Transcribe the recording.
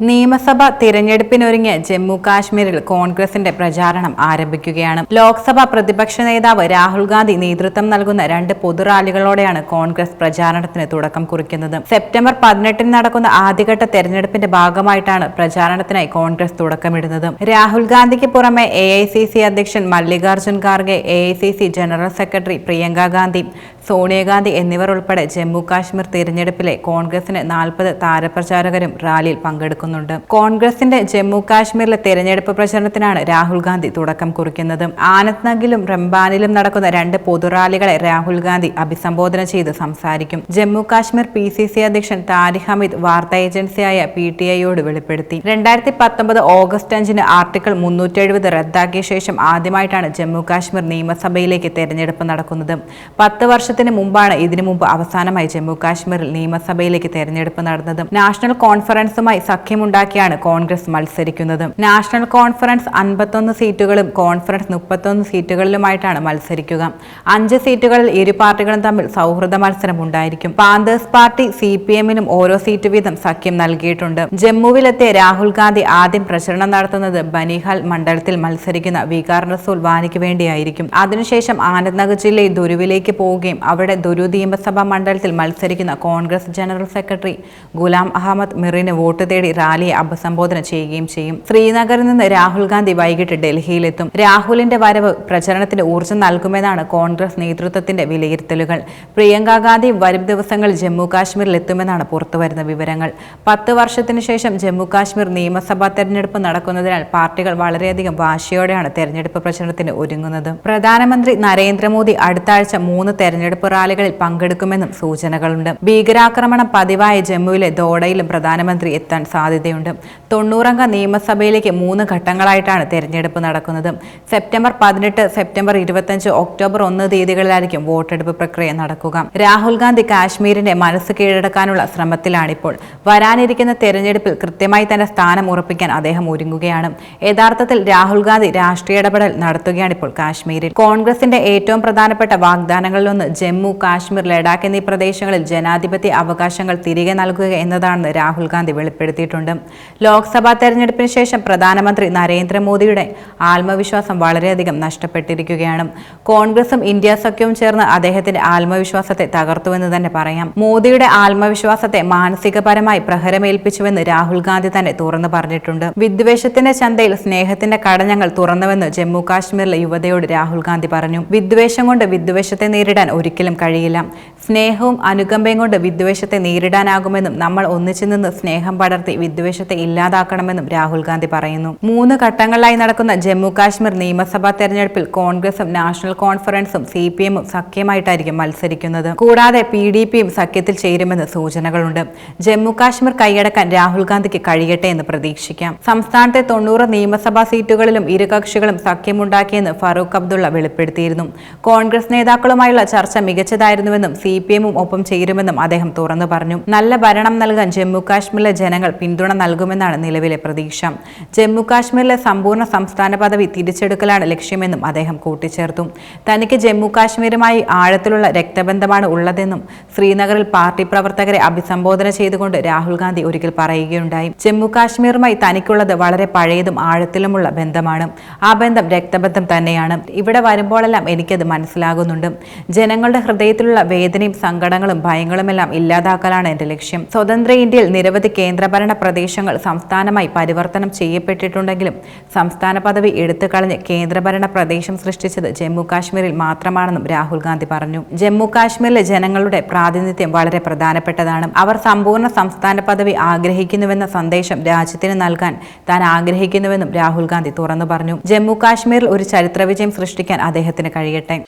നിയമസഭ തിരഞ്ഞെടുപ്പിനൊരുങ്ങിയ ജമ്മു കാശ്മീരിൽ കോൺഗ്രസിന്റെ പ്രചാരണം ആരംഭിക്കുകയാണ്. ലോക്സഭ പ്രതിപക്ഷ നേതാവ് രാഹുൽ ഗാന്ധി നേതൃത്വം നൽകുന്ന രണ്ട് പൊതുറാലികളോടെയാണ് കോൺഗ്രസ് പ്രചാരണത്തിന് തുടക്കം കുറിക്കുന്നത്. സെപ്റ്റംബർ പതിനെട്ടിന് നടക്കുന്ന ആദ്യഘട്ട തെരഞ്ഞെടുപ്പിന്റെ ഭാഗമായിട്ടാണ് പ്രചാരണത്തിനായി കോൺഗ്രസ് തുടക്കമിടുന്നത്. രാഹുൽ ഗാന്ധിക്ക് പുറമെ എ അധ്യക്ഷൻ മല്ലികാർജുൻ ഖാർഗെ എ ജനറൽ സെക്രട്ടറി പ്രിയങ്ക ഗാന്ധി സോണിയാഗാന്ധി എന്നിവർ ഉൾപ്പെടെ ജമ്മു കാശ്മീർ തിരഞ്ഞെടുപ്പിലെ കോൺഗ്രസിന് നാൽപ്പത് താരപ്രചാരകരും റാലിയിൽ പങ്കെടുക്കുന്നുണ്ട് കോൺഗ്രസിന്റെ ജമ്മു കാശ്മീരിലെ തെരഞ്ഞെടുപ്പ് പ്രചരണത്തിനാണ് രാഹുൽ ഗാന്ധി തുടക്കം കുറിക്കുന്നത്. ആനന്ദ്നഗിലും റംബാനിലും നടക്കുന്ന രണ്ട് പൊതുറാലികളെ രാഹുൽ ഗാന്ധി അഭിസംബോധന ചെയ്ത് സംസാരിക്കും. Jammu Kashmir P C C അധ്യക്ഷൻ താരിഖ് ഹമീദ് വാർത്താ ഏജൻസിയായ പി ടി ഐയോട് വെളിപ്പെടുത്തി. രണ്ടായിരത്തി പത്തൊമ്പത് ഓഗസ്റ്റ് അഞ്ചിന് ആർട്ടിക്കിൾ മുന്നൂറ്റി എഴുപത് റദ്ദാക്കിയ ശേഷം ആദ്യമായിട്ടാണ് ജമ്മു കാശ്മീർ നിയമസഭയിലേക്ക് തെരഞ്ഞെടുപ്പ് നടക്കുന്നത്. പത്ത് വർഷത്തിന് മുമ്പാണ് ഇതിനു മുമ്പ് അവസാനമായി ജമ്മു കാശ്മീരിൽ നിയമസഭയിലേക്ക് തെരഞ്ഞെടുപ്പ് നടന്നത്. നാഷണൽ കോൺഫറൻസുമായി സഖ്യമുണ്ടാക്കിയാണ് കോൺഗ്രസ് മത്സരിക്കുന്നത്. നാഷണൽ കോൺഫറൻസ് അൻപത്തൊന്ന് സീറ്റുകളും കോൺഫറൻസ് മുപ്പത്തൊന്ന് സീറ്റുകളിലുമായിട്ടാണ് മത്സരിക്കുക. അഞ്ച് സീറ്റുകളിൽ ഇരു പാർട്ടികളും തമ്മിൽ സൗഹൃദ മത്സരം ഉണ്ടായിരിക്കും. പാന്തേഴ്സ് പാർട്ടി സി പി എമ്മിനും ഓരോ സീറ്റ് വീതം സഖ്യം നൽകിയിട്ടുണ്ട്. ജമ്മുവിലെത്തിയ രാഹുൽ ഗാന്ധി ആദ്യം പ്രചരണം നടത്തുന്നത് ബനിഹാൽ മണ്ഡലത്തിൽ മത്സരിക്കുന്ന വികാർ റസൂൽ വാനിക്ക് വേണ്ടിയായിരിക്കും. അതിനുശേഷം ആനന്ദ്നഗർ ജില്ലയിൽ ദുരുവിലേക്ക് പോവുകയും അവിടെ ദുരു നിയമസഭാ മണ്ഡലത്തിൽ മത്സരിക്കുന്ന കോൺഗ്രസ് ജനറൽ സെക്രട്ടറി ഗുലാം അഹമ്മദ് മിറിന് വോട്ട് തേടി റാലിയെ അഭിസംബോധന ചെയ്യുകയും ചെയ്യും. ശ്രീനഗറിൽ നിന്ന് രാഹുൽ ഗാന്ധി വൈകിട്ട് ഡൽഹിയിലെത്തും. രാഹുലിന്റെ വരവ് പ്രചരണത്തിന് ഊർജം നൽകുമെന്നാണ് കോൺഗ്രസ് നേതൃത്വത്തിന്റെ വിലയിരുത്തലുകൾ. പ്രിയങ്ക ഗാന്ധി വരും ദിവസങ്ങളിൽ ജമ്മു കാശ്മീരിൽ എത്തുമെന്നാണ് പുറത്തുവരുന്ന വിവരങ്ങൾ. പത്ത് വർഷത്തിനു ശേഷം ജമ്മു കാശ്മീർ നിയമസഭാ തെരഞ്ഞെടുപ്പ് നടക്കുന്നതിനാൽ പാർട്ടികൾ വളരെയധികം വാശിയോടെയാണ് തെരഞ്ഞെടുപ്പ് പ്രചരണത്തിന് ഒരുങ്ങുന്നത്. പ്രധാനമന്ത്രി നരേന്ദ്രമോദി അടുത്ത ആഴ്ച മൂന്ന് തെരഞ്ഞെടുപ്പ് റാലികളിൽ പങ്കെടുക്കുമെന്നും സൂചനകളുണ്ട്. ഭീകരാക്രമണം പതിവായ ജമ്മുവിലെ ദോഡയിലും പ്രധാനമന്ത്രി എത്താൻ സാധ്യതയുണ്ട്. തൊണ്ണൂറംഗ നിയമസഭയിലേക്ക് മൂന്ന് ഘട്ടങ്ങളായിട്ടാണ് തെരഞ്ഞെടുപ്പ് നടക്കുന്നത്. സെപ്റ്റംബർ പതിനെട്ട് സെപ്റ്റംബർ ഇരുപത്തഞ്ച് ഒക്ടോബർ ഒന്ന് തീയതികളിലായിരിക്കും വോട്ടെടുപ്പ് പ്രക്രിയ നടക്കുക. രാഹുൽ ഗാന്ധി കാശ്മീരിന്റെ മനസ്സ് കീഴടക്കാനുള്ള ശ്രമത്തിലാണിപ്പോൾ. വരാനിരിക്കുന്ന തെരഞ്ഞെടുപ്പിൽ കൃത്യമായി തന്റെ സ്ഥാനം ഉറപ്പിക്കാൻ അദ്ദേഹം ഒരുങ്ങുകയാണ്. യഥാർത്ഥത്തിൽ രാഹുൽ ഗാന്ധി രാഷ്ട്രീയ ഇടപെടൽ നടത്തുകയാണ് ഇപ്പോൾ കാശ്മീരിൽ. കോൺഗ്രസിന്റെ ഏറ്റവും പ്രധാനപ്പെട്ട വാഗ്ദാനങ്ങളിലൊന്ന് ജമ്മു കാശ്മീർ ലഡാക്ക് എന്നീ പ്രദേശങ്ങളിൽ ജനാധിപത്യ അവകാശങ്ങൾ തിരികെ നൽകുക എന്നതാണെന്ന് രാഹുൽ ഗാന്ധി വെളിപ്പെടുത്തിയിട്ടുണ്ട്. ലോക്സഭാ തെരഞ്ഞെടുപ്പിന് ശേഷം പ്രധാനമന്ത്രി നരേന്ദ്രമോദിയുടെ ആത്മവിശ്വാസം വളരെയധികം നഷ്ടപ്പെട്ടിരിക്കുകയാണ്. കോൺഗ്രസും ഇന്ത്യ സഖ്യവും ചേർന്ന് അദ്ദേഹത്തിന്റെ ആത്മവിശ്വാസത്തെ തകർത്തുവെന്ന് തന്നെ പറയാം. മോദിയുടെ ആത്മവിശ്വാസത്തെ മാനസികപരമായി പ്രഹരമേൽപ്പിച്ചുവെന്ന് രാഹുൽ ഗാന്ധി തന്നെ തുറന്നു പറഞ്ഞിട്ടുണ്ട്. വിദ്വേഷത്തിന്റെ ചന്തയിൽ സ്നേഹത്തിന്റെ കടഞ്ഞങ്ങൾ തുറന്നുവെന്ന് ജമ്മു കാശ്മീരിലെ യുവതയോട് രാഹുൽ ഗാന്ധി പറഞ്ഞു. വിദ്വേഷം കൊണ്ട് വിദ്വേഷത്തെ നേരിടാൻ ഒരിക്കലും കഴിയില്ല. സ്നേഹവും അനുകമ്പയും കൊണ്ട് വിദ്വേഷത്തെ നേരിടാനാകുമെന്നും നമ്മൾ ഒന്നിച്ചു നിന്ന് സ്നേഹം പടർത്തി വിദ്വേഷത്തെ ഇല്ലാതാക്കണമെന്നും രാഹുൽ ഗാന്ധി പറയുന്നു. മൂന്ന് ഘട്ടങ്ങളിലായി നടക്കുന്ന ജമ്മു കാശ്മീർ നിയമസഭാ തെരഞ്ഞെടുപ്പിൽ കോൺഗ്രസും നാഷണൽ കോൺഫറൻസും സി പി എമ്മും സഖ്യമായിട്ടായിരിക്കും മത്സരിക്കുന്നത്. കൂടാതെ പി ഡി പിയും സഖ്യത്തിൽ ചേരുമെന്ന് സൂചനകളുണ്ട്. ജമ്മു കാശ്മീർ കൈയടക്കാൻ രാഹുൽ ഗാന്ധിക്ക് കഴിയട്ടെ എന്ന് പ്രതീക്ഷിക്കാം. സംസ്ഥാനത്തെ തൊണ്ണൂറ് നിയമസഭാ സീറ്റുകളിലും ഇരുകക്ഷികളും സഖ്യമുണ്ടാക്കിയെന്ന് ഫറൂഖ് അബ്ദുള്ള വെളിപ്പെടുത്തിയിരുന്നു. കോൺഗ്രസ് നേതാക്കളുമായുള്ള ചർച്ച മികച്ചതായിരുന്നുവെന്നും സി പി എമ്മും ഒപ്പം ചേരുമെന്നും അദ്ദേഹം തുറന്നു പറഞ്ഞു. നല്ല ഭരണം നൽകാൻ ജമ്മു കാശ്മീരിലെ ജനങ്ങൾ പിന്തുണ നൽകുമെന്നാണ് നിലവിലെ പ്രതീക്ഷ. ജമ്മു കാശ്മീരിലെ സമ്പൂർണ സംസ്ഥാന പദവി തിരിച്ചെടുക്കലാണ് ലക്ഷ്യമെന്നും അദ്ദേഹം കൂട്ടിച്ചേർത്തു. തനിക്ക് ജമ്മു കാശ്മീരുമായി ആഴത്തിലുള്ള രക്തബന്ധമാണ് ഉള്ളതെന്നും ശ്രീനഗറിൽ പാർട്ടി പ്രവർത്തകരെ അഭിസംബോധന ചെയ്തുകൊണ്ട് രാഹുൽ ഗാന്ധി ഒരിക്കൽ പറയുകയുണ്ടായി. ജമ്മു കാശ്മീരുമായി തനിക്കുള്ളത് വളരെ പഴയതും ആഴത്തിലുമുള്ള ബന്ധമാണ്. ആ ബന്ധം രക്തബന്ധം തന്നെയാണ്. ഇവിടെ വരുമ്പോഴെല്ലാം എനിക്കത് മനസ്സിലാകുന്നുണ്ട്. ജനങ്ങളുടെ ഹൃദയത്തിലുള്ള വേദനയും സങ്കടങ്ങളും ഭയങ്ങളുമെല്ലാം ഇല്ലാതാക്കലാണ് എന്റെ ലക്ഷ്യം. സ്വതന്ത്ര ഇന്ത്യയിൽ നിരവധി കേന്ദ്രഭരണ പ്രദേശങ്ങൾ സംസ്ഥാനമായി പരിവർത്തനം ചെയ്യപ്പെട്ടിട്ടുണ്ടെങ്കിലും സംസ്ഥാന പദവി എടുത്തു കളഞ്ഞ് കേന്ദ്രഭരണ പ്രദേശം സൃഷ്ടിച്ചത് ജമ്മു കാശ്മീരിൽ മാത്രമാണെന്നും രാഹുൽ ഗാന്ധി പറഞ്ഞു. ജമ്മു കാശ്മീരിലെ ജനങ്ങളുടെ പ്രാതിനിധ്യം വളരെ പ്രധാനപ്പെട്ടതാണ്. അവർ സമ്പൂർണ സംസ്ഥാന പദവി ആഗ്രഹിക്കുന്നുവെന്ന സന്ദേശം രാജ്യത്തിന് നൽകാൻ താൻ ആഗ്രഹിക്കുന്നുവെന്നും രാഹുൽ ഗാന്ധി തുറന്നു പറഞ്ഞു. ജമ്മു കാശ്മീരിൽ ഒരു ചരിത്ര വിജയം സൃഷ്ടിക്കാൻ അദ്ദേഹത്തിന് കഴിയട്ടെ.